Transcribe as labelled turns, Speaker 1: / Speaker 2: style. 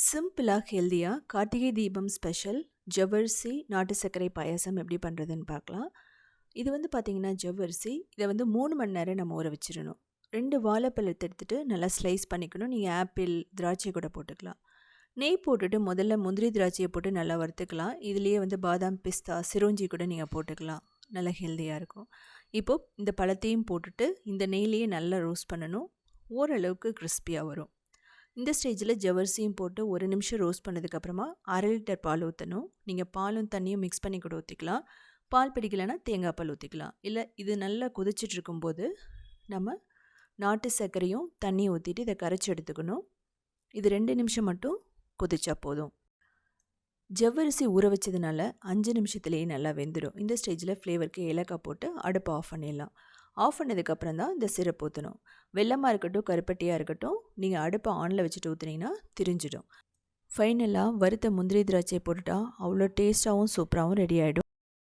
Speaker 1: சிம்பிளாக ஹெல்த்தியாக கார்த்திகை தீபம் ஸ்பெஷல் ஜவ்வரிசி நாட்டு சர்க்கரை பாயாசம் எப்படி பண்ணுறதுன்னு பார்க்கலாம். இது வந்து பார்த்திங்கன்னா ஜவ்வரிசி இதை வந்து மூணு மணி நேரம் நம்ம ஊற வச்சிடணும். ரெண்டு வாழைப்பழத்தை எடுத்துகிட்டு நல்லா ஸ்லைஸ் பண்ணிக்கணும். நீங்கள் ஆப்பிள் திராட்சை கூட போட்டுக்கலாம். நெய் போட்டுட்டு முதல்ல முந்திரி திராட்சையை போட்டு நல்லா வறுத்துக்கலாம். இதுலேயே வந்து பாதாம் பிஸ்தா சிரோஞ்சி கூட நீங்கள் போட்டுக்கலாம். நல்லா ஹெல்த்தியாக இருக்கும். இப்போது இந்த பழத்தையும் போட்டுட்டு இந்த நெய்லேயே நல்லா ரோஸ்ட் பண்ணணும். ஓரளவுக்கு கிறிஸ்பியாக வரும். இந்த ஸ்டேஜில் ஜவர்சியும் போட்டு ஒரு நிமிஷம் ரோஸ்ட் பண்ணதுக்கப்புறமா அரை லிட்டர் பால் ஊற்றணும் நீங்கள் பாலும் தண்ணியும் மிக்ஸ் பண்ணி கூட ஊற்றிக்கலாம் பால் பிடிக்கலைன்னா தேங்காய் பால் ஊற்றிக்கலாம் இல்லை இது நல்லா கொதிச்சுட்டு இருக்கும்போது நம்ம நாட்டு சர்க்கரையும் தண்ணியும் ஊற்றிட்டு இதை கரைச்சி எடுத்துக்கணும். இது ரெண்டு நிமிஷம் மட்டும் கொதிச்சா போதும். ஜவ்வரிசி ஊற வச்சதுனால அஞ்சு நிமிஷத்துலேயே நல்லா வெந்துடும் இந்த ஸ்டேஜில் ஃப்ளேவருக்கு ஏலக்காய் போட்டு அடுப்பை ஆஃப் பண்ணிடலாம். ஆஃப் பண்ணதுக்கப்புறம் தான் இந்த சிரப் ஊற்றணும் வெள்ளமாக இருக்கட்டும் கருப்பட்டியாக இருக்கட்டும் நீங்கள் அடுப்பை ஆனில் வச்சுட்டு ஊற்றுனீங்கன்னா திரிஞ்சிடும். ஃபைனலாக வறுத்த முந்திரி திராட்சையை போட்டுட்டால் அவ்வளோ டேஸ்ட்டாகவும் சூப்பராகவும் ரெடி ஆகிடும்